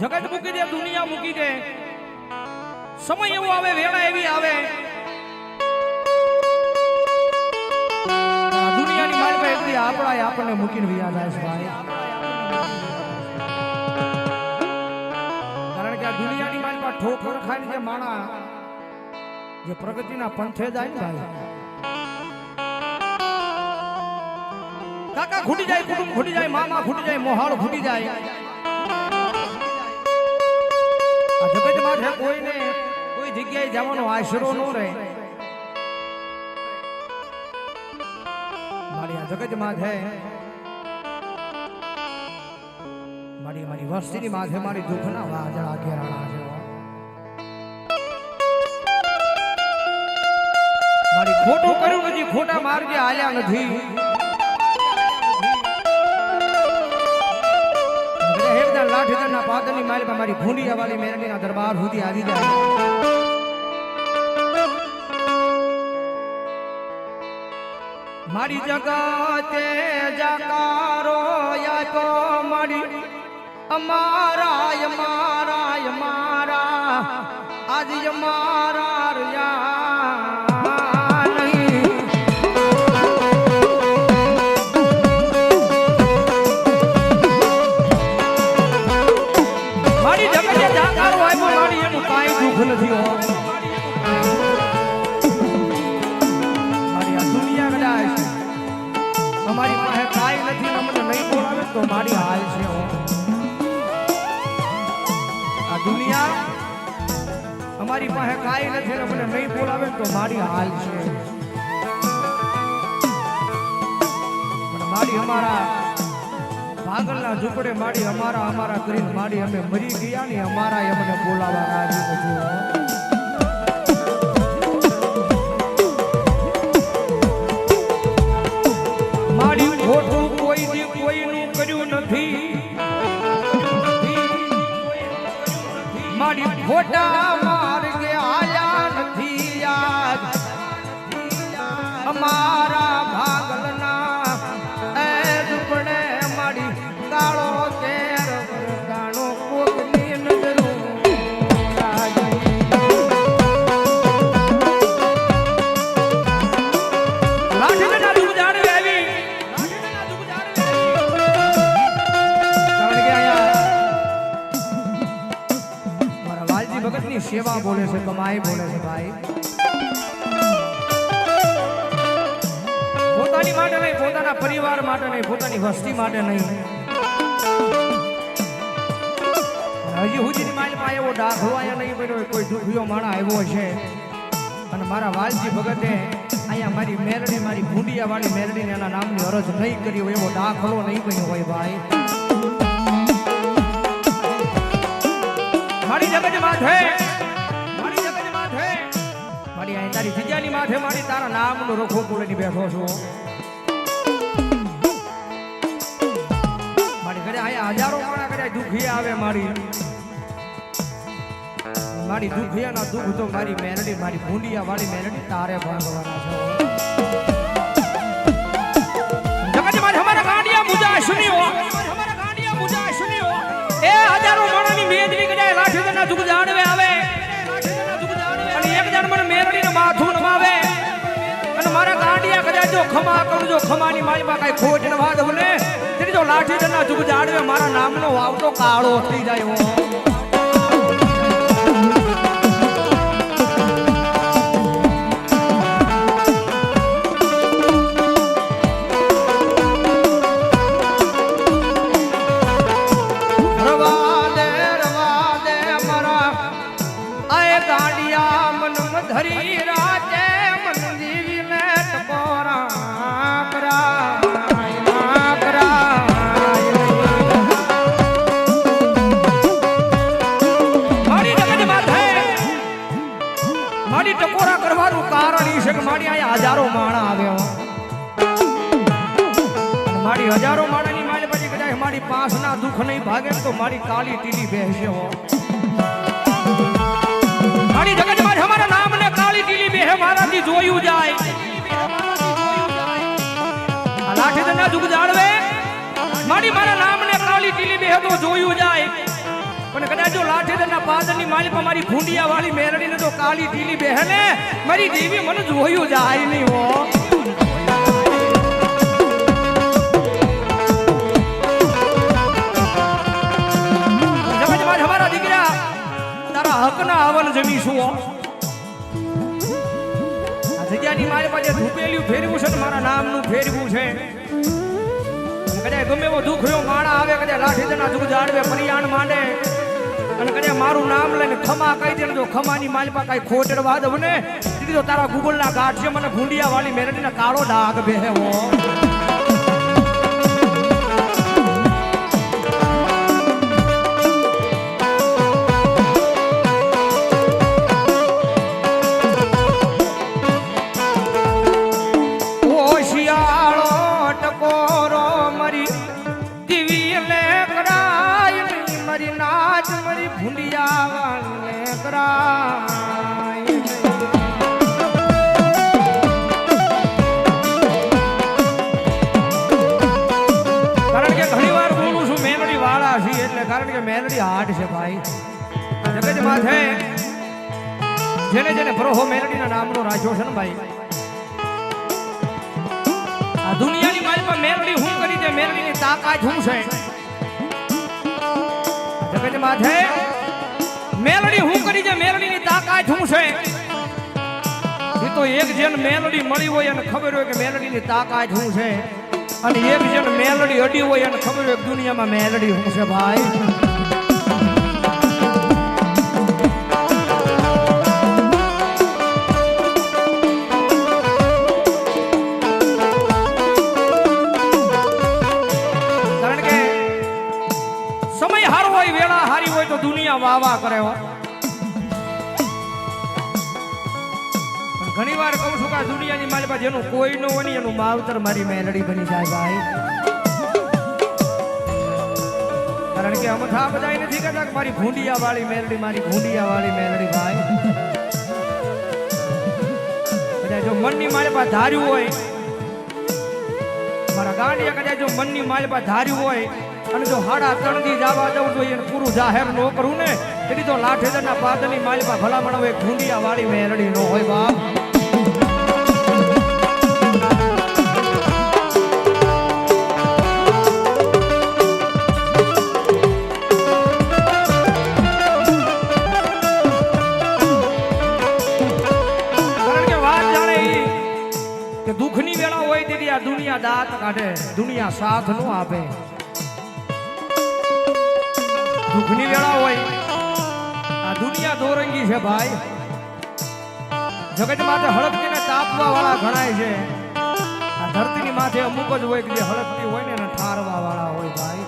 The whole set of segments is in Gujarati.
જગત મૂકી દે, દુનિયા મૂકી દે. સમય એવો આવે, વેળા એવી આવે. દુનિયાની આપણને મૂકીને વ્યા જાય છે ભાઈ. કારણ કે આ દુનિયાની પાસે ઠોકર ખાઈને જે માણા, જે પ્રગતિના પંથે જાય ને ભાઈ. કાકા ખૂટી જાય, કુટુંબ ખૂટી જાય, મામા ખૂટી જાય, મોહાળ ખૂટી જાય. આ જગતમાં છે કોઈને કોઈ જગ્યાએ જવાનો આશરો ન રહે. મારી આ જગતમાં છે મારી મારી વસ્તીની માથે મારી દુઃખના વાજળા ઘેરાણા છે મારી ખોટું કર્યું નથી, ખોટા માર્ગે હાલ્યા નથી. લાઠીદારના પાદરની માલિકા મારી ભૂંડિયા વાળી મેરડીના દરબાર સુધી આવી જાય મારી જગતે જકારો આપ્યો મારી. અમારા અમારા અમારા આજ અમારા અમારી પાસે કાંઈ નથી ને નહીં બોલાવે તો મારી હાલ છે મારી અમારા પાગલના ઝૂંપડે માડી અમારા અમારા કરીને માડી અમે મરી ગયા ને અમારા અમને બોલાવા રાજી નથી હો. કમાઈ બોલે છે ભાઈ. પોતાની માટે નહીં, પોતાના પરિવાર માટે નહીં, પોતાની વસ્તી માટે નહીં. હજી હુજીની માલમાં એવો દાખલો અહીંયા નહીં બન્યો કોઈ દુખ્યો માણા આવ્યો છે. અને મારા વાલજી ભગતે અહીંયા મારી મેરડી, મારી ભૂંડિયા વાળી મેરડીને એના નામની અરજ નહીં કરી હોય, એવો દાખલો નહીં બન્યો હોય ભાઈ. મારી જગત માથે તારી જગ્યાની માથે મારી તારા નામનો રખો બોલીને બેઠો છું. મારી ઘરે અહીંયા હજારો માણા ઘરે દુખી આવે મારી. મારી દુખિયાના દુઃખ તો મારી મેરડી, મારી ભૂંડિયા વાળી મેરડી તારે ભાગવાના છે. એ હજારો માણાની મેદની કદાય લાઠીના દુઃખ જાણવે આવે. જો ખમા કરજો ખમાની મારી કઈ ખોટ ન વાદ મને તેની જો લાઠીના જુગ જાડવે મારા નામનો વાવતો કાળો થઈ જાય હો. પાસના નહીં ભાગે તો મારી કાલી ટીલી બેસે હો. મારી જગતમાં અમારા નામ ને કાળી ટીલી બેહે, મારાથી જોયું જાય. લાઠી દંડા દુઃખ જાળવે. મારી મારા નામ ને કાળી ટીલી બેહે તો જોયું જાય. પણ કદાચ પાદરની માલિપા મારી ભૂંડિયા વાળી મેરડીને તો કાળી બેહે ને, મારી દેવી મને જોયું જાય નહીં હો. હકના હવન જમીશું આ જગ્યાની મારી પાસે ધૂપેલું ફેરવું છે ને મારા નામનું ફેરવું છે. કદાચ ગમે એવો દુઃખ રહ્યો માણા આવે, કદાચ લાઠી જણા દુઃખ જાડવે પરિયાણ માંડે. અને કદાચ મારું નામ લઈને ખમા કહી દે જો ખમાની માલપા કાંઈ ખોટડવા વાદ ને દીધી તારા ગુગલના ગાંઠ છે મને ભૂંડિયા વાળી મેરડીના કાળો ડાઘ બેહવો કારણ કે મેલડી વાળા છે ભાઈ. જગત માથે જેને જેને પ્રોહો મેલડીના નામનો રાખ્યો છે ને ભાઈ. આ દુનિયાની માલિકા મેલડી હું કરી દે મેલડીની તાકાત હું છે. જગત માથે મેલડી, હું કરી દે મેલડીની તાકાત હું છે? એ તો એક જણ મેલડી મળી હોય અને ખબર હોય કે મેલડીની તાકાત હું છે. અને એક જેન મેલડી અડી હોય અને ખબર હોય કે દુનિયામાં મેલડી હું છે ભાઈ. હોય વેળા હારી હોય તો દુનિયા વાહ કરે હો. ઘણી વાર કહું છું કે દુનિયાની મારી પાસે જેનું કોઈ ન હોય એનું માવતર મારી મેલડી બની જાય ભાઈ. કારણ કે અમથા બધા નથી કહેતા કે મારી ભૂંડિયા વાળી મેલડી, મારી ભૂંડિયા વાળી મેલડી ભાઈ. કદાચ જો મનની મારી પાસે ધાર્યું હોય, મારા ગાંડિયા કદાચ જો મનની મારી પાસે ધાર્યું હોય અને જો હાડા તણથી જવા જવું જોઈએ પૂરું જાહેર ન કરું ને, તેથી તો લાઠેદરના પાદની માલિકા ભલામણ હોય ઘૂંડિયા વાળી મેલડી નો હોય બાપ. દુઃખની વેળા હોય તેથી આ દુનિયા દાંત કાઢે, દુનિયા સાથ નો આપે. દુઃખની વેળા હોય. આ દુનિયા દોરંગી છે ભાઈ. જગત માથે હળકતીને તાપવા વાળા ગણાય છે. આ ધરતીની માથે અમુક જ હોય કે જે હળકતી હોય ને એને ઠારવા વાળા હોય ભાઈ.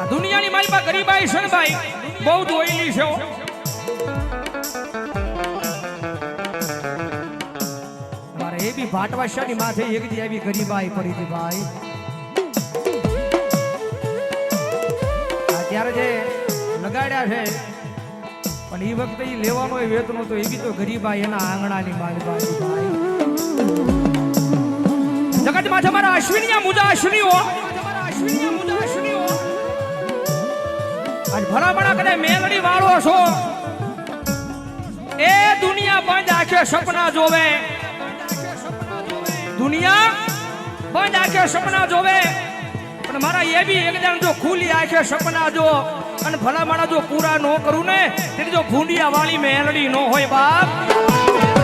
આ દુનિયાની મારી પાસે ગરીબાઈ છે ને ભાઈ. બહુ દોયલી છે એ ભાટવાશાની માથે એક દી આવી ગરીબાઈ પડી હતી ભાઈ. અત્યારે જે લગાડ્યા છે, પણ એ વખતે એ લેવાનો વેત તો એ બી તો ગરીબાઈ એના આંગણાની માલબાઈ ભાઈ. જગતમાં તમારા અશ્વિનિયા મુજા અશ્વિનીઓ અશ્વિનિયા મુજા અશ્વિનીઓ. આજ ભલામણા કદાચ મેલડી વાળો છો. એ દુનિયા બંધ આખે સપના જોવે. દુનિયા બંધ આંખે સપના જોવે. પણ મારા એ બી એક જણ જો ખુલી આંખે સપના જો, અને ભલા મારા જો પૂરા ન કરું ને તેથી જો ભૂંડિયા વાળી મેલડી ન હોય બાપ.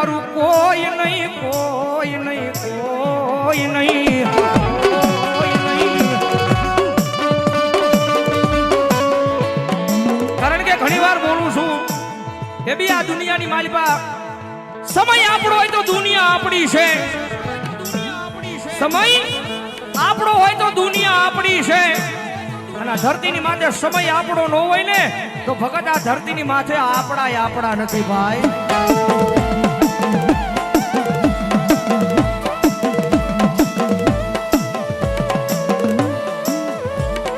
મારું કોઈ નહીં કોઈ નહીં કોઈ નહીં. કારણ કે ઘણી વાર બોલું છું, એ બી આ દુનિયાની માલિકા. સમય આપણો હોય તો દુનિયા આપણી છે. સમય આપણો હોય તો દુનિયા આપણી છે. અને ધરતીની માથે સમય આપણો ન હોય ને, તો ભગત આ ધરતીની માથે આપણા આપણા નથી ભાઈ.